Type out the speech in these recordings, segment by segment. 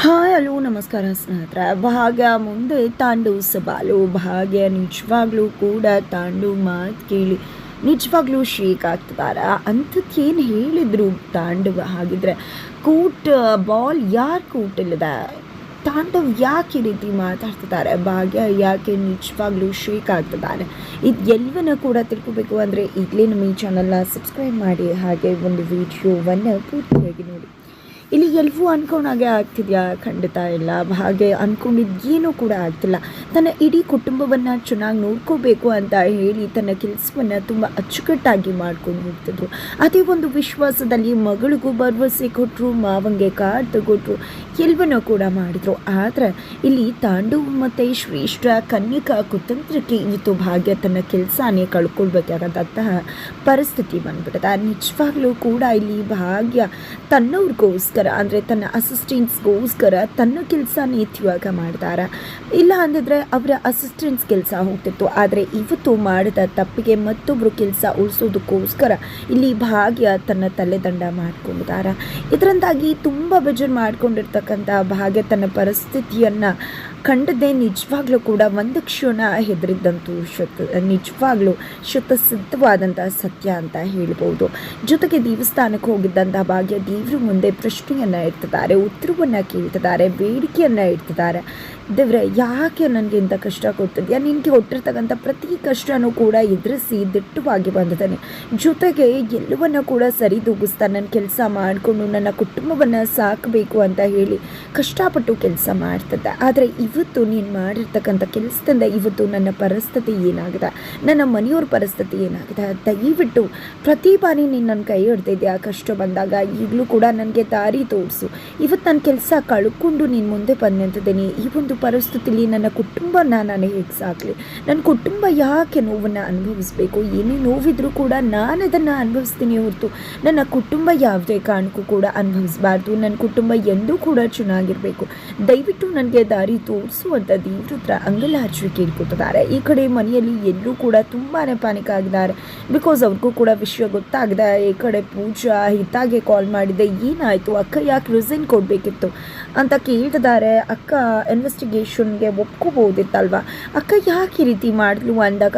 Hi, hello, ನಮಸ್ಕಾರ ಸ್ನೇಹಿತರೆ. ಭಾಗ್ಯ ಮುಂದೆ ತಾಂಡು ಸಬಾಲು ಭಾಗ್ಯ ನಿಜವಾಗ್ಲೂ ಕೂಡ ತಾಂಡು ಮಾತು ಕೇಳಿ. ನಿಜವಾಗ್ಲೂ ಶೇಕ್ ಆಗ್ತದಾರ? ಅಂಥದ್ದು ಏನು ಹೇಳಿದ್ರು ತಾಂಡವ? ಹಾಗಿದ್ರೆ ಕೂಟ್ ಬಾಲ್ ಯಾರು ಕೂಟಿಲ್ಲದ? ತಾಂಡವ್ ಯಾಕೆ ಈ ರೀತಿ ಮಾತಾಡ್ತಿದ್ದಾರೆ ಭಾಗ್ಯ ಯಾಕೆ ನಿಜವಾಗ್ಲೂ ಶೇಕ್ ಆಗ್ತಿದ್ದಾರೆ ಇದು ಎಲ್ಲವನ್ನ ಕೂಡ ತಿಳ್ಕೊಬೇಕು ಅಂದರೆ ಈಗಲೇ ನಮ್ಮ ಈ ಚಾನಲ್ನ ಸಬ್ಸ್ಕ್ರೈಬ್ ಮಾಡಿ, ಹಾಗೆ ಒಂದು ವಿಡಿಯೋವನ್ನು ಪೂರ್ತಿಯಾಗಿ ನೋಡಿ. ಎಲ್ಲವೂ ಅನ್ಕೊಂಡಾಗೆ ಆಗ್ತಿದೆಯಾ? ಖಂಡಿತ ಇಲ್ಲ. ಹಾಗೆ ಅಂದ್ಕೊಂಡಿದ್ದು ಏನೂ ಕೂಡ ಆಗ್ತಿಲ್ಲ. ತನ್ನ ಇಡೀ ಕುಟುಂಬವನ್ನು ಚೆನ್ನಾಗಿ ನೋಡ್ಕೋಬೇಕು ಅಂತ ಹೇಳಿ ತನ್ನ ಕೆಲಸವನ್ನು ತುಂಬ ಅಚ್ಚುಕಟ್ಟಾಗಿ ಮಾಡ್ಕೊಂಡು ಹೋಗ್ತಿದ್ರು. ಅದೇ ಒಂದು ವಿಶ್ವಾಸದಲ್ಲಿ ಮಗಳಿಗೂ ಭರವಸೆ ಕೊಟ್ಟರು ಮಾವಂಗೆ ಕಾರ್ ತಗೊಟ್ರು ಎಲ್ಲವನ್ನೂ ಕೂಡ ಮಾಡಿದರು. ಆದರೆ ಇಲ್ಲಿ ತಾಂಡು ಮತ್ತು ಶ್ರೇಷ್ಠ ಕನ್ಯಕಾ ಕುತಂತ್ರಕ್ಕೆ ಇವತ್ತು ಭಾಗ್ಯ ತನ್ನ ಕೆಲಸನೇ ಕಳ್ಕೊಳ್ಬೇಕಾದಂತಹ ಪರಿಸ್ಥಿತಿ ಬಂದ್ಬಿಡುತ್ತೆ ನಿಜವಾಗ್ಲೂ ಕೂಡ ಇಲ್ಲಿ ಭಾಗ್ಯ ತನ್ನವ್ರಿಗೋಸ್ಕರ ಅಂದರೆ ತನ್ನ ಅಸಿಸ್ಟೆಂಟ್ಸ್ಗೋಸ್ಕರ ತನ್ನ ಕೆಲಸ ಇವಾಗ ಮಾಡ್ತಾರೆ. ಇಲ್ಲ ಅಂದಿದ್ರೆ ಅವರ ಅಸಿಸ್ಟೆಂಟ್ಸ್ ಕೆಲಸ ಹೋಗ್ತಿತ್ತು. ಆದರೆ ಇವತ್ತು ಮಾಡಿದ ತಪ್ಪಿಗೆ ಮತ್ತೊಬ್ಬರು ಕೆಲಸ ಉಳಿಸೋದಕ್ಕೋಸ್ಕರ ಇಲ್ಲಿ ಭಾಗ್ಯ ತನ್ನ ತಲೆದಂಡ ಮಾಡ್ಕೊಂಡಿದ್ದಾರೆ ಇದರಿಂದಾಗಿ ತುಂಬ ಬೇಜಾರು ಮಾಡ್ಕೊಂಡಿರ್ತಕ್ಕಂಥ ಭಾಗ್ಯ ತನ್ನ ಪರಿಸ್ಥಿತಿಯನ್ನು ಕಂಡದೇ ನಿಜವಾಗ್ಲೂ ಕೂಡ ಒಂದು ಕ್ಷಣ ಹೆದರಿದ್ದಂತೂ ಶತ, ನಿಜವಾಗ್ಲೂ ಶತಸಿದ್ಧವಾದಂಥ ಸತ್ಯ ಅಂತ ಹೇಳ್ಬೋದು. ಜೊತೆಗೆ ದೇವಸ್ಥಾನಕ್ಕೆ ಹೋಗಿದ್ದಂಥ ಭಾಗ್ಯ ದೇವ್ರ ಮುಂದೆ ಪ್ರಶ್ನೆಯನ್ನು ಇಡ್ತಿದ್ದಾರೆ, ಉತ್ತರವನ್ನು ಕೇಳ್ತಿದ್ದಾರೆ, ಬೇಡಿಕೆಯನ್ನು ಇಡ್ತಿದ್ದಾರೆ. ದೇವ್ರೆ, ಯಾಕೆ ನನಗೆ ಇಂಥ ಕಷ್ಟ ಕೊಡ್ತಿದ್ಯಾ? ನಿನಗೆ ಕೊಟ್ಟಿರ್ತಕ್ಕಂಥ ಪ್ರತಿ ಕಷ್ಟನೂ ಕೂಡ ಎದುರಿಸಿ ದಿಟ್ಟವಾಗಿ ಬಂದಿದ್ದಾನೆ. ಜೊತೆಗೆ ಎಲ್ಲವನ್ನ ಕೂಡ ಸರಿದೂಗಿಸ್ತಾ ನನ್ನ ಕೆಲಸ ಮಾಡಿಕೊಂಡು ನನ್ನ ಕುಟುಂಬವನ್ನು ಸಾಕಬೇಕು ಅಂತ ಹೇಳಿ ಕಷ್ಟಪಟ್ಟು ಕೆಲಸ ಮಾಡ್ತಿದ್ದೆ. ಆದರೆ ಇವತ್ತು ನೀನು ಮಾಡಿರ್ತಕ್ಕಂಥ ಕೆಲಸದಿಂದ ಇವತ್ತು ನನ್ನ ಪರಿಸ್ಥಿತಿ ಏನಾಗಿದೆ? ನನ್ನ ಮನೆಯವ್ರ ಪರಿಸ್ಥಿತಿ ಏನಾಗಿದೆ? ದಯವಿಟ್ಟು ಪ್ರತಿ ಬಾರಿ ನೀನು ನನ್ನ ಕೈ ಹಿಡ್ದಿದ್ಯಾ? ಕಷ್ಟ ಬಂದಾಗ ಈಗಲೂ ಕೂಡ ನನಗೆ ದಾರಿ ತೋರಿಸು. ಇವತ್ತು ನನ್ನ ಕೆಲಸ ಕಳ್ಕೊಂಡು ನೀನು ಮುಂದೆ ಬಂದು ಈ ಒಂದು ಪರಿಸ್ಥಿತಿಲಿ ನನ್ನ ಕುಟುಂಬನ ನಾನು ಹೇಗೆ ನನ್ನ ಕುಟುಂಬ ಯಾಕೆ ನೋವನ್ನು ಅನುಭವಿಸ್ಬೇಕು? ಏನೇ ನೋವಿದ್ರೂ ಕೂಡ ನಾನು ಅದನ್ನು ಅನುಭವಿಸ್ತೀನಿ ಹೊರತು ನನ್ನ ಕುಟುಂಬ ಯಾವುದೇ ಕಾರಣಕ್ಕೂ ಕೂಡ ಅನುಭವಿಸಬಾರ್ದು. ನನ್ನ ಕುಟುಂಬ ಎಂದೂ ಕೂಡ ಚೆನ್ನಾಗಿರಬೇಕು ದಯವಿಟ್ಟು ನನಗೆ ದಾರಿ ತೋರಿಸು ಅಂತ ದೇವ್ರ ಹತ್ರ ಅಂಗಲಾರ್ಚಿ ಕೇಳ್ಕೊತಿದ್ದಾರೆ ಈ ಕಡೆ ಮನೆಯಲ್ಲಿ ಎಲ್ಲರೂ ಕೂಡ ತುಂಬಾ ಪ್ಯಾನಿಕ್ ಆಗಿದ್ದಾರೆ. ಬಿಕಾಸ್ ಅವ್ರಿಗೂ ಕೂಡ ವಿಷಯ ಗೊತ್ತಾಗಿದೆ. ಈ ಕಡೆ ಪೂಜಾ ಹಿತಾಗೆ ಕಾಲ್ ಮಾಡಿದೆ. ಏನಾಯಿತು? ಅಕ್ಕ ಯಾಕೆ ರಿಸೈನ್ ಕೊಡಬೇಕಿತ್ತು? ಅಂತ ಕೇಳ್ತಿದ್ದಾರೆ. ಅಕ್ಕ ಇನ್ವೆಸ್ಟಿಗೇಷನ್ಗೆ ಒಪ್ಕೋಬೋದಿತ್ತಲ್ವ ಅಕ್ಕ ಯಾಕೆ ಈ ರೀತಿ ಮಾಡಿದ್ಲು ಅಂದಾಗ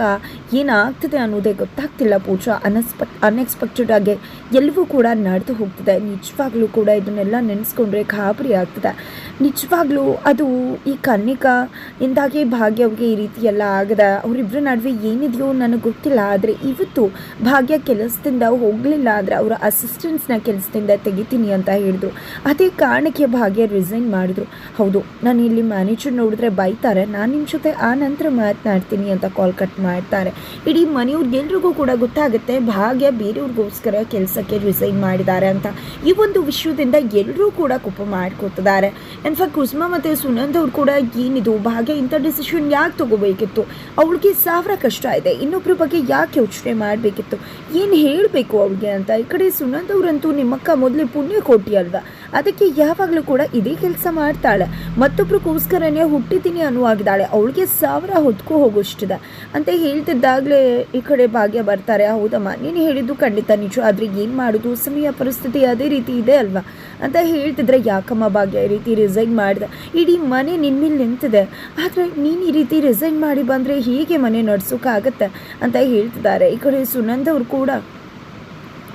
ಏನಾಗ್ತದೆ ಅನ್ನೋದೇ ಗೊತ್ತಾಗ್ತಿಲ್ಲ ಪೂಜಾ. ಅನ್ಎಕ್ಸ್ಪೆಕ್ ಅನ್ಎಕ್ಸ್ಪೆಕ್ಟೆಡ್ ಆಗಿ ಎಲ್ಲವೂ ಕೂಡ ನಡೆದು ಹೋಗ್ತಿದೆ. ನಿಜವಾಗ್ಲೂ ಕೂಡ ಇದನ್ನೆಲ್ಲ ನೆನೆಸ್ಕೊಂಡ್ರೆ ಖಾಬರಿ ಆಗ್ತದೆ. ನಿಜವಾಗ್ಲೂ ಅದು ಈ ಕನ್ನಿಕಾ ಇಂದಾಗೆ ಭಾಗ್ಯವ್ಗೆ ಈ ರೀತಿ ಎಲ್ಲ ಆಗದ. ಅವರಿಬ್ಬರ ನಡುವೆ ಏನಿದೆಯೋ ನನಗೆ ಗೊತ್ತಿಲ್ಲ, ಆದರೆ ಇವತ್ತು ಭಾಗ್ಯ ಕೆಲಸದಿಂದ ಹೋಗಲಿಲ್ಲ, ಆದರೆ ಅವರ ಅಸಿಸ್ಟೆನ್ಸ್ನ ಕೆಲಸದಿಂದ ತೆಗಿತೀನಿ ಅಂತ ಹೇಳಿದ್ರು ಅದೇ ಕಾರಣಕ್ಕೆ ಭಾಗ್ಯ ರಿಸೈನ್ ಮಾಡಿದ್ರು. ಹೌದು, ನಾನು ಇಲ್ಲಿ ಮ್ಯಾನೇಜರ್ ನೋಡಿದ್ರೆ ಬೈತಾರೆ, ನಾನು ನಿಮ್ಮ ಜೊತೆ ಆ ನಂತರ ಮಾತನಾಡ್ತೀನಿ ಅಂತ ಕಾಲ್ ಕಟ್ ಮಾಡ್ತಾರೆ. ಇಡೀ ಮನೆಯವ್ರಿಗೆಲ್ರಿಗೂ ಕೂಡ ಗೊತ್ತಾಗುತ್ತೆ, ಭಾಗ್ಯ ಬೇರೆಯವ್ರಿಗೋಸ್ಕರ ಕೆಲಸಕ್ಕೆ ರಿಸೈನ್ ಮಾಡಿದ್ದಾರೆ ಅಂತ. ಈ ಒಂದು ವಿಷಯದಿಂದ ಎಲ್ಲರೂ ಕೂಡ ಕೋಪ ಮಾಡ್ಕೋತಿದ್ದಾರೆ. ಇನ್ಫ್ಯಾಕ್ಟ್ ಕುಸ್ಮಾ ಮತ್ತು ಸುನಂದ್ ಅವ್ರು ಕೂಡ ಏನಿದು ಭಾಗ್ಯ, ಇಂಥ ಡಿಸಿಷನ್ ಯಾಕೆ ತಗೋಬೇಕಿತ್ತು? ಅವಳಿಗೆ ಸಾವಿರ ಕಷ್ಟ ಇದೆ. ಇನ್ನೊಬ್ಬರ ಬಗ್ಗೆ ಯಾಕೆ ಯೋಚನೆ ಮಾಡಬೇಕಿತ್ತು? ಏನು ಹೇಳಬೇಕು ಅವಳಿಗೆ ಅಂತ? ಈ ಕಡೆ ಸುನಂದ್ ಅವರಂತೂ ನಿಮ್ಮಕ್ಕ ಮೊದಲೇ ಪುಣ್ಯ ಕೋಟಿ ಅಲ್ವಾ? ಅದಕ್ಕೆ ಯಾವಾಗಲೂ ಕೂಡ ಇದೇ ಕೆಲಸ ಮಾಡ್ತಾಳೆ. ಮತ್ತೊಬ್ಬರಿಗೋಸ್ಕರನೇ ಹುಟ್ಟಿದ್ದೀನಿ ಅನ್ನುವಾಗಿದ್ದಾಳೆ ಅವಳಿಗೆ ಸಾವಿರ ಹೊತ್ಕೋ ಹೋಗೋಷ್ಟಿದೆ. ಅಂತ ಹೇಳ್ತಿದ್ದಾಗಲೇ ಈ ಕಡೆ ಭಾಗ್ಯ ಬರ್ತಾರೆ. ಹೌದಮ್ಮ, ನೀನು ಹೇಳಿದ್ದು ಖಂಡಿತ ನಿಜ. ಆದರೆ ಏನು ಮಾಡೋದು? ಸಮಯ, ಪರಿಸ್ಥಿತಿ ಅದೇ ರೀತಿ ಇದೆ ಅಲ್ವಾ? ಅಂತ ಹೇಳ್ತಿದ್ರೆ ಯಾಕಮ್ಮ ಭಾಗ್ಯ ಈ ರೀತಿ ರಿಸೈನ್ ಮಾಡಿದೆ. ಇಡೀ ಮನೆ ನಿನ್ನ ಮೇಲೆ ನಿಂತಿದೆ. ಆದರೆ ನೀನು ಈ ರೀತಿ ರಿಸೈನ್ ಮಾಡಿ ಬಂದರೆ ಹೀಗೆ ಮನೆ ನಡೆಸೋಕ್ಕಾಗತ್ತೆ ಅಂತ ಹೇಳ್ತಿದ್ದಾರೆ. ಈ ಕಡೆ ಸುನಂದ್ ಅವ್ರು ಕೂಡ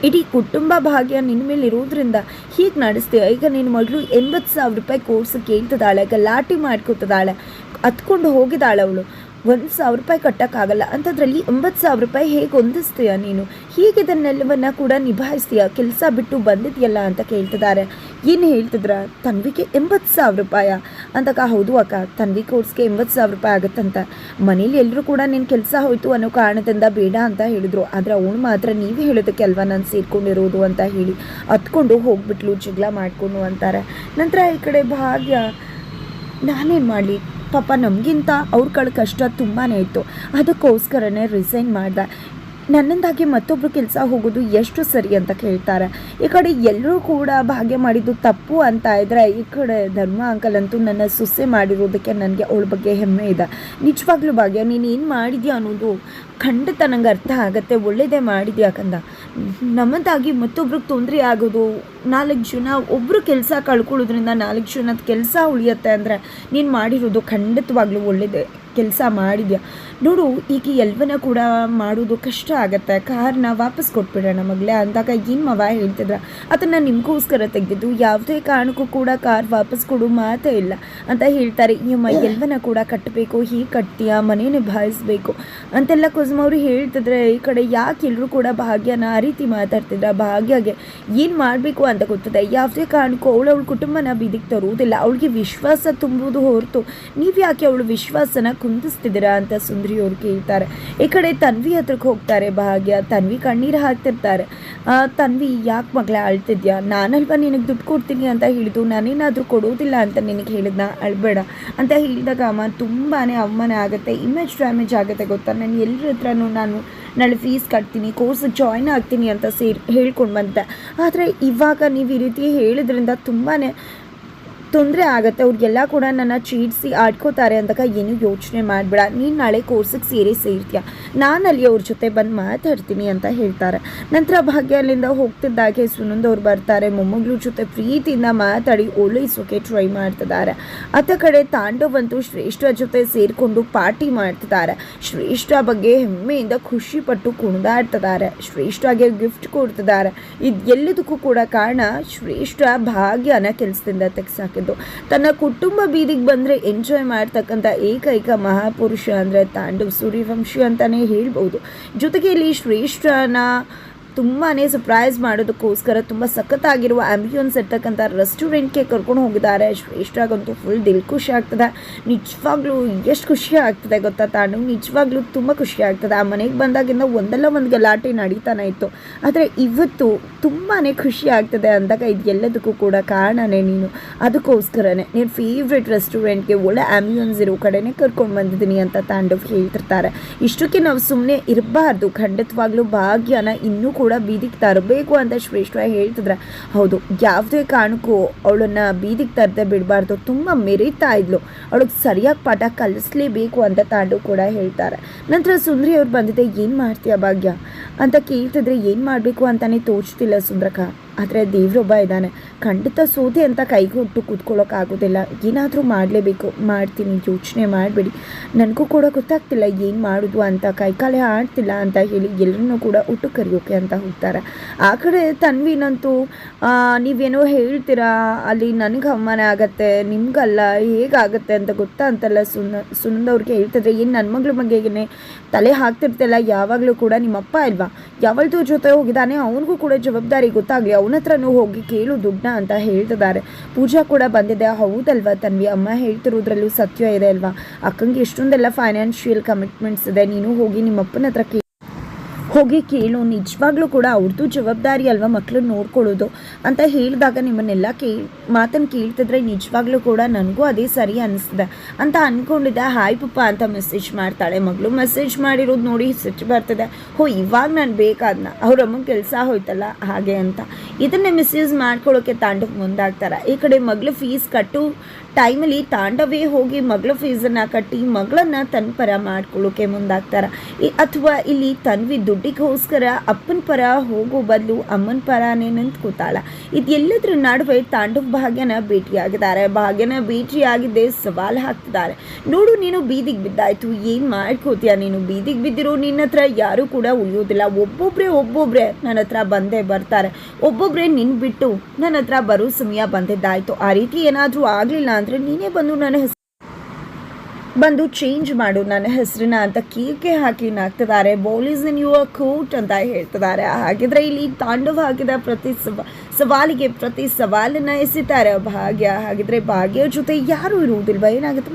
ಇಡೀ ಕುಟುಂಬ ಭಾಗ್ಯ ನಿನ್ನ ಮೇಲೆ ಇರೋದ್ರಿಂದ ಹೀಗೆ ನಡೆಸ್ತೀಯ? ಈಗ ನಿನ್ನ ಮಗಳು ಎಂಬತ್ತು ಸಾವಿರ ರೂಪಾಯಿ ಕೋರ್ಸ್ ಕೇಳ್ತಿದ್ದಾಳೆ ಗಲಾಟೆ ಮಾಡ್ಕೊತಿದ್ದಾಳೆ ಹತ್ಕೊಂಡು ಹೋಗಿದ್ದಾಳೆ ಅವಳು. ಒಂದು ಸಾವಿರ ರೂಪಾಯಿ ಕಟ್ಟೋಕ್ಕಾಗಲ್ಲ. ಅಂಥದ್ರಲ್ಲಿ ಎಂಬತ್ತು ಸಾವಿರ ರೂಪಾಯಿ ಹೇಗೆ ಹೊಂದಿಸ್ತೀಯ ನೀನು? ಹೀಗೆ ಇದನ್ನೆಲ್ಲವನ್ನ ಕೂಡ ನಿಭಾಯಿಸ್ತೀಯ? ಕೆಲಸ ಬಿಟ್ಟು ಬಂದಿದೆಯಲ್ಲ ಅಂತ ಕೇಳ್ತಿದ್ದಾರೆ. ಏನು ಹೇಳ್ತಿದ್ರ? ತನ್ವಿಗೆ ಎಂಬತ್ತು ಸಾವಿರ ರೂಪಾಯ. ಅಂತಕ್ಕ ಹೌದು ಅಕ್ಕ, ತನ್ವಿ ಕೋರ್ಸ್ಗೆ ಎಂಬತ್ತು ಸಾವಿರ ರೂಪಾಯಿ ಆಗುತ್ತಂತ. ಮನೇಲಿ ಎಲ್ಲರೂ ಕೂಡ ನಿನ್ನ ಕೆಲಸ ಹೋಯ್ತು ಅನ್ನೋ ಕಾರಣದಿಂದ ಬೇಡ ಅಂತ ಹೇಳಿದ್ರು. ಆದರೆ ಅವಳು ಮಾತ್ರ ನೀವೇ ಹೇಳೋದಕ್ಕೆ ಅಲ್ವಾ ನಾನು ಸೇರ್ಕೊಂಡಿರೋದು ಅಂತ ಹೇಳಿ ಹತ್ಕೊಂಡು ಹೋಗ್ಬಿಟ್ಲು, ಜಗಳ ಮಾಡಿಕೊಂಡು ಅಂತಾರೆ. ನಂತರ ಈ ಕಡೆ ಭಾಗ್ಯ, ನಾನೇನು ಮಾಡಲಿ? ಪಾಪ ನಮಗಿಂತ ಅವ್ರ ಕಳ್ ಕಷ್ಟ ತುಂಬಾ ಇತ್ತು. ಅದಕ್ಕೋಸ್ಕರನೇ ರಿಸೈನ್ ಮಾಡ್ದೆ. ನನ್ನಂದಾಗಿ ಮತ್ತೊಬ್ಬರು ಕೆಲಸ ಹೋಗೋದು ಎಷ್ಟು ಸರಿ ಅಂತ ಕೇಳ್ತಾರೆ. ಈ ಕಡೆ ಎಲ್ಲರೂ ಕೂಡ ಭಾಗ್ಯ ಮಾಡಿದ್ದು ತಪ್ಪು ಅಂತ ಇದ್ರೆ, ಈ ಕಡೆ ಧರ್ಮ ಅಂಕಲ್ ಅಂತೂ ನನ್ನ ಸುಸೆ ಮಾಡಿರೋದಕ್ಕೆ ನನಗೆ ಅವಳ ಬಗ್ಗೆ ಹೆಮ್ಮೆ ಇದೆ. ನಿಜವಾಗ್ಲೂ ಭಾಗ್ಯ, ನೀನು ಏನು ಮಾಡಿದ್ಯಾ ಅನ್ನೋದು ಖಂಡಿತ ನಂಗೆ ಅರ್ಥ ಆಗತ್ತೆ. ಒಳ್ಳೆಯದೇ ಮಾಡಿದ್ಯಾ ಕಂದ? ನಮ್ಮದಾಗಿ ಮತ್ತೊಬ್ರಿಗೆ ತೊಂದರೆ ಆಗೋದು, ನಾಲ್ಕು ಜನ ಒಬ್ಬರು ಕೆಲಸ ಕಳ್ಕೊಳ್ಳೋದ್ರಿಂದ ನಾಲ್ಕು ಜನದ ಕೆಲಸ ಉಳಿಯುತ್ತೆ ಅಂದರೆ ನೀನು ಮಾಡಿರೋದು ಖಂಡಿತವಾಗ್ಲೂ ಒಳ್ಳೇದೇ. ಕೆಲಸ ಮಾಡಿದ್ಯಾ? ನೋಡು ಈಗ ಎಲ್ವನ ಕೂಡ ಮಾಡೋದು ಕಷ್ಟ ಆಗತ್ತೆ. ಕಾರ್ನ ವಾಪಸ್ ಕೊಟ್ಬಿಡೋಣ ಮಗಳೇ ಅಂದಾಗ ಏನು ಮವ ಹೇಳ್ತಿದ್ರ? ಅದನ್ನು ನಿಮಗೋಸ್ಕರ ತೆಗೆದಿದ್ದು ಯಾವುದೇ ಕಾರಣಕ್ಕೂ ಕೂಡ ಕಾರ್ ವಾಪಸ್ ಕೊಡು ಮಾತೇ ಇಲ್ಲ ಅಂತ ಹೇಳ್ತಾರೆ. ನಿಮ್ಮ ಎಲ್ವನ ಕೂಡ ಕಟ್ಟಬೇಕು, ಹೀಗೆ ಕಟ್ತೀಯ ಮನೆ ನಿಭಾಯಿಸ್ಬೇಕು ಅಂತೆಲ್ಲ ಕುಸುಮ ಅವರು ಹೇಳ್ತಿದ್ರೆ ಈ ಕಡೆ ಯಾಕೆ ಎಲ್ಲರೂ ಕೂಡ ಭಾಗ್ಯನ ಆ ರೀತಿ ಮಾತಾಡ್ತಿದ್ರ? ಭಾಗ್ಯಗೆ ಏನು ಮಾಡಬೇಕು ಅಂತ ಗೊತ್ತದೆ. ಯಾವುದೇ ಕಾರಣಕ್ಕೂ ಅವಳು ಅವಳ ಕುಟುಂಬನ ಬೀದಿಗೆ ತರುವುದಿಲ್ಲ. ಅವಳಿಗೆ ವಿಶ್ವಾಸ ತುಂಬುವುದು ಹೊರತು. ನೀವು ಯಾಕೆ ಅವಳು ವಿಶ್ವಾಸನ ಕುಂದಿಸ್ತಿದ್ದೀರಾ ಅಂತ ಸುಂದರಿ ಅವ್ರು ಕೇಳ್ತಾರೆ ಈ ಕಡೆ ತನ್ವಿ ಹತ್ರಕ್ಕೆ ಹೋಗ್ತಾರೆ, ಭಾಗ್ಯ. ತನ್ವಿ ಕಣ್ಣೀರು ಹಾಕ್ತಿರ್ತಾರೆ. ತನ್ವಿ, ಯಾಕೆ ಮಗಳೇ ಅಳ್ತಿದ್ಯಾ? ನಾನಲ್ವ ನಿನಗೆ ದುಡ್ಡು ಕೊಡ್ತೀನಿ ಅಂತ ಹೇಳಿದ್ದು? ನಾನೇನಾದರೂ ಕೊಡೋದಿಲ್ಲ ಅಂತ ನಿನಗೆ ಹೇಳಿದ್ನ? ಅಳ್ಬೇಡ. ಅಂತ ಹೇಳಿದಾಗ ಅಮ್ಮ ತುಂಬಾ ಅವಮಾನ ಆಗುತ್ತೆ. ಇಮೇಜ್ ಡ್ಯಾಮೇಜ್ ಆಗುತ್ತೆ ಗೊತ್ತಾ? ನಾನು ಎಲ್ಲರ ಹತ್ರನೂ ನಾನು ನಾಳೆ ಫೀಸ್ ಕಟ್ತೀನಿ ಕೋರ್ಸ್ ಜಾಯ್ನ್ ಆಗ್ತೀನಿ ಅಂತ ಸೇರಿ, ಹೇಳ್ಕೊಂಡು ಬಂದೆ. ಆದರೆ ಇವಾಗ ನೀವು ಈ ರೀತಿ ಹೇಳಿದ್ರಿಂದ ತುಂಬಾ ತೊಂದರೆ ಆಗುತ್ತೆ. ಅವ್ರಿಗೆಲ್ಲ ಕೂಡ ನನ್ನ ಚೀಟ್ಸಿ ಆಡ್ಕೋತಾರೆ ಅಂದಾಗ ಏನು ಯೋಚನೆ ಮಾಡಬೇಡ. ನೀನು ನಾಳೆ ಕೋರ್ಸಿಗೆ ಸೇರಿ ಸೇರ್ತೀಯ. ನಾನು ಅಲ್ಲಿ ಅವ್ರ ಜೊತೆ ಬಂದು ಮಾತಾಡ್ತೀನಿ ಅಂತ ಹೇಳ್ತಾರೆ. ನಂತರ ಭಾಗ್ಯ ಅಲ್ಲಿಂದ ಹೋಗ್ತಿದ್ದಾಗೆ ಸುನಂದ್ ಅವ್ರು ಬರ್ತಾರೆ. ಮೊಮ್ಮಗಳ ಜೊತೆ ಪ್ರೀತಿಯಿಂದ ಮಾತಾಡಿ ಓಲೈಸೋಕೆ ಟ್ರೈ ಮಾಡ್ತಿದ್ದಾರೆ. ಅತ್ತ ಕಡೆ ತಾಂಡವ್ ಅಂತೂ ಶ್ರೇಷ್ಠ ಜೊತೆ ಸೇರಿಕೊಂಡು ಪಾರ್ಟಿ ಮಾಡ್ತಿದ್ದಾರೆ. ಶ್ರೇಷ್ಠ ಬಗ್ಗೆ ಹೆಮ್ಮೆಯಿಂದ ಖುಷಿಪಟ್ಟು ಕುಣಿದಾಡ್ತಿದ್ದಾರೆ. ಶ್ರೇಷ್ಠಗೆ ಗಿಫ್ಟ್ ಕೊಡ್ತಿದ್ದಾರೆ. ಇದು ಎಲ್ಲದಕ್ಕೂ ಕೂಡ ಕಾರಣ ಶ್ರೇಷ್ಠ ಭಾಗ್ಯನ ಕೆಲಸದಿಂದ ತೆಗ್ಸಾಕಿದ್ದು ತನ್ನ ಕುಟುಂಬ ಬೀದಿಗೆ ಬಂದರೆ ಎಂಜಾಯ್ ಮಾಡ್ತಕ್ಕಂಥ ಏಕೈಕ ಮಹಾಪುರುಷ ಅಂದರೆ ತಾಂಡವ್ ಸೂರ್ಯವಂಶಿ ಅಂತಲೇ ಹೇಳ್ಬೋದು ಜೊತೆಗೆ ಇಲ್ಲಿ ಶ್ರೇಷ್ಠನ ತುಂಬಾ ಸರ್ಪ್ರೈಸ್ ಮಾಡೋದಕ್ಕೋಸ್ಕರ ತುಂಬ ಸಖತ್ತಾಗಿರುವ ಆಂಬಿಯನ್ಸ್ ಇರ್ತಕ್ಕಂಥ ರೆಸ್ಟೋರೆಂಟ್ಗೆ ಕರ್ಕೊಂಡು ಹೋಗಿದ್ದಾರೆ. ಶ್ರೇಷ್ಠಾಗಂತೂ ಫುಲ್ ದಿಲ್ ಖುಷಿ ಆಗ್ತದೆ. ನಿಜವಾಗ್ಲೂ ಎಷ್ಟು ಖುಷಿ ಆಗ್ತದೆ ಗೊತ್ತಾ ತಾನು? ನಿಜವಾಗ್ಲೂ ತುಂಬ ಖುಷಿ ಆಗ್ತದೆ. ಆ ಮನೆಗೆ ಬಂದಾಗಿಂದ ಒಂದಲ್ಲ ಒಂದು ಗಲಾಟೆ ನಡೀತಾನೆ ಇತ್ತು. ಆದರೆ ಇವತ್ತು ತುಂಬಾ ಖುಷಿ ಆಗ್ತದೆ ಅಂದಾಗ ಇದು ಎಲ್ಲದಕ್ಕೂ ಕೂಡ ಕಾರಣನೇ ನೀನು. ಅದಕ್ಕೋಸ್ಕರನೇ ನೀನು ಫೇವ್ರೆಟ್ ರೆಸ್ಟೋರೆಂಟ್ಗೆ ಒಳ್ಳೆ ಆಂಬಿಯನ್ಸ್ ಇರೋ ಕಡೆನೇ ಕರ್ಕೊಂಡು ಬಂದಿದ್ದೀನಿ ಅಂತ ತಾಂಡವ್ ಹೇಳ್ತಿರ್ತಾರೆ. ಇಷ್ಟಕ್ಕೆ ನಾವು ಸುಮ್ಮನೆ ಇರಬಾರ್ದು. ಖಂಡಿತವಾಗ್ಲೂ ಭಾಗ್ಯನ ಇನ್ನೂ ಕೂಡ ಬೀದಿಗೆ ತರಬೇಕು ಅಂತ ಶ್ರೇಷ್ಠ ಹೇಳ್ತಿದ್ರೆ. ಹೌದು, ಯಾವುದೇ ಕಾರಣಕ್ಕೂ ಅವಳನ್ನ ಬೀದಿಗೆ ತರದೆ ಬಿಡಬಾರ್ದು. ತುಂಬ ಮೆರೀತಾ ಇದ್ಲು. ಅವಳಿಗೆ ಸರಿಯಾಗಿ ಪಾಠ ಕಲಿಸ್ಲೇಬೇಕು ಅಂತ ತಾಂಡು ಕೂಡ ಹೇಳ್ತಾರೆ. ನಂತರ ಸುಂದ್ರಿ ಅವ್ರು ಬಂದಿದ್ದೆ ಏನು ಮಾಡ್ತೀಯ ಭಾಗ್ಯ? ಅಂತ ಕೇಳ್ತಿದ್ರೆ, ಏನು ಮಾಡಬೇಕು ಅಂತಾನೆ ತೋಚ್ತಿಲ್ಲ ಸುಂದ್ರಕ ಆದರೆ ದೇವ್ರೊಬ್ಬ ಇದ್ದಾನೆ. ಖಂಡಿತ ಸೋತೆ ಅಂತ ಕೈಗೊಟ್ಟು ಕೂತ್ಕೊಳ್ಳೋಕ್ಕಾಗೋದಿಲ್ಲ ಏನಾದರೂ ಮಾಡಲೇಬೇಕು. ಮಾಡ್ತೀನಿ. ಯೋಚನೆ ಮಾಡಬೇಡಿ. ನನಗೂ ಕೂಡ ಗೊತ್ತಾಗ್ತಿಲ್ಲ ಏನು ಮಾಡೋದು ಅಂತ. ಕೈಕಾಲೇ ಆಡ್ತಿಲ್ಲ ಅಂತ ಹೇಳಿ ಎಲ್ಲರನ್ನೂ ಕೂಡ ಊಟ ಕರೆಯೋಕೆ ಅಂತ ಹೋಗ್ತಾರೆ. ಆ ಕಡೆ ತನ್ವಿನಂತೂ ನೀವೇನೋ ಹೇಳ್ತೀರಾ? ಅಲ್ಲಿ ನನಗೆ ಅವಮಾನ ಆಗತ್ತೆ. ನಿಮಗಲ್ಲ ಹೇಗಾಗತ್ತೆ ಅಂತ ಗೊತ್ತಾ ಅಂತಲ್ಲ ಸುನ ಸುನಂದವ್ರಿಗೆ ಹೇಳ್ತಿದ್ರೆ, ಏನು ನನ್ನ ಮಗಳ ಬಗ್ಗೆನೇ ತಲೆ ಹಾಕ್ತಿರ್ತಲ್ಲ. ಯಾವಾಗಲೂ ಕೂಡ ನಿಮ್ಮಪ್ಪ ಇಲ್ವಾ? ಯಾವಳ್ದು ಜೊತೆ ಹೋಗಿದ್ದಾನೆ. ಅವನಿಗೂ ಕೂಡ ಜವಾಬ್ದಾರಿ ಗೊತ್ತಾಗಲಿ. ಹತ್ರನೂ ಹೋಗಿ ಕೇಳು ದುಡ್ಡನ್ನ ಅಂತ ಹೇಳ್ತಿದ್ದಾರೆ. ಪೂಜಾ ಕೂಡ ಬಂದಿದೆ. ಹೌದಲ್ವಾ ತನ್ವಿ? ಅಮ್ಮ ಹೇಳ್ತಿರೋದ್ರಲ್ಲೂ ಸತ್ಯ ಇದೆ ಅಲ್ವಾ? ಅಕ್ಕಂಗೆ ಎಷ್ಟೊಂದೆಲ್ಲ ಫೈನಾನ್ಷಿಯಲ್ ಕಮಿಟ್ಮೆಂಟ್ಸ್ ಇದೆ. ನೀನು ಹೋಗಿ ನಿಮ್ಮಪ್ಪನ ಹತ್ರ ಕೇ ಹೋಗಿ ಕೇಳು. ನಿಜವಾಗ್ಲೂ ಕೂಡ ಅವ್ರದ್ದು ಜವಾಬ್ದಾರಿ ಅಲ್ವಾ ಮಕ್ಕಳನ್ನ ನೋಡ್ಕೊಳ್ಳೋದು? ಅಂತ ಹೇಳಿದಾಗ ನಿಮ್ಮನ್ನೆಲ್ಲ ಕೇ ಮಾತನ್ನು ಕೇಳ್ತಿದ್ರೆ ನಿಜವಾಗ್ಲೂ ಕೂಡ ನನಗೂ ಅದೇ ಸರಿ ಅನಿಸ್ತಿದೆ. ಅಂತ ಅಂದ್ಕೊಂಡಿದ್ದೆ ಹಾಯ್ ಪಪ್ಪ ಅಂತ ಮೆಸೇಜ್ ಮಾಡ್ತಾಳೆ. ಮಗಳು ಮೆಸೇಜ್ ಮಾಡಿರೋದು ನೋಡಿ ಸಿಟ್ಟು ಬರ್ತದೆ. ಹೋ, ಇವಾಗ ನಾನು ಬೇಕಾದ್ನ? ಅವ್ರ ಅಮ್ಮನ ಕೆಲಸ ಹೋಯ್ತಲ್ಲ? ಹಾಗೆ ಅಂತ. ಇದನ್ನೇ ಮಿಸ್ಯೂಸ್ ಮಾಡ್ಕೊಳ್ಳೋಕೆ ತಾಂಡವ್ ಮುಂದಾಗ್ತಾರೆ. ಈ ಕಡೆ ಮಗಳ ಫೀಸ್ ಕಟ್ಟು ಟೈಮಲ್ಲಿ ತಾಂಡವೇ ಹೋಗಿ ಮಗಳ ಫೀಸನ್ನು ಕಟ್ಟಿ ಮಗಳನ್ನ ತನ್ನ ಪರ ಮಾಡ್ಕೊಳ್ಳೋಕೆ ಮುಂದಾಗ್ತಾರೆ. ಅಥವಾ ಇಲ್ಲಿ ತನ್ವಿ ದುಡ್ಡಿಗೋಸ್ಕರ ಅಪ್ಪನ ಪರ ಹೋಗೋ ಬದಲು ಅಮ್ಮನ ಪರನೇ ನಿಂತ್ಕೋತಾಳ ಇದೆಲ್ಲದರ ನಡುವೆ ತಾಂಡವ್ ಭಾಗ್ಯನ ಭೇಟಿಯಾಗಿದ್ದಾರೆ. ಭಾಗ್ಯನ ಭೇಟಿಯಾಗಿದ್ದೆ ಸವಾಲು ಹಾಕ್ತಿದ್ದಾರೆ. ನೋಡು ನೀನು ಬೀದಿಗೆ ಬಿದ್ದಾಯ್ತು, ಏನು ಮಾಡ್ಕೋತೀಯ ನೀನು? ಬೀದಿಗೆ ಬಿದ್ದಿರೋ ನಿನ್ನ ಹತ್ರ ಯಾರೂ ಕೂಡ ಉಳಿಯೋದಿಲ್ಲ. ಒಬ್ಬೊಬ್ಬರೇ ಒಬ್ಬೊಬ್ಬರೇ ನನ್ನ ಹತ್ರ ಬಂದೇ ಬರ್ತಾರೆ. ಒಬ್ಬೊಬ್ಬರೇ ನಿನ್ ಬಿಟ್ಟು ನನ್ನ ಹತ್ರ ಬರೋ ಸಮಯ ಬಂದಿದ್ದಾಯ್ತು. ಆ ರೀತಿ ಏನಾದರೂ ಆಗಲಿಲ್ಲ ಅಂದ್ರೆ ನೀನೇ ಬಂದು ನನ್ನ ಹೆಸರು ಬಂದು ಚೇಂಜ್ ಮಾಡು. ನನ್ನ ಹೆಸರಿನ ಅಂತ ಕೀಕೆ ಹಾಕಿ ನಗ್ತಿದ್ದಾರೆ. Ball is in your court ಅಂತ ಹೇಳ್ತಿದ್ದಾರೆ. ಹಾಗಿದ್ರೆ ಇಲ್ಲಿ ತಾಂಡವ ಹಾಕಿದ ಪ್ರತಿ ಸವ ಸವಾಲಿಗೆ ಪ್ರತಿ ಸವಾಲನ್ನ ಎಸಿತಾರೆ ಭಾಗ್ಯ. ಹಾಗಿದ್ರೆ ಭಾಗ್ಯ ಜೊತೆ ಯಾರು ಇರುವುದಿಲ್ವ? ಏನಾಗುತ್ತೆ?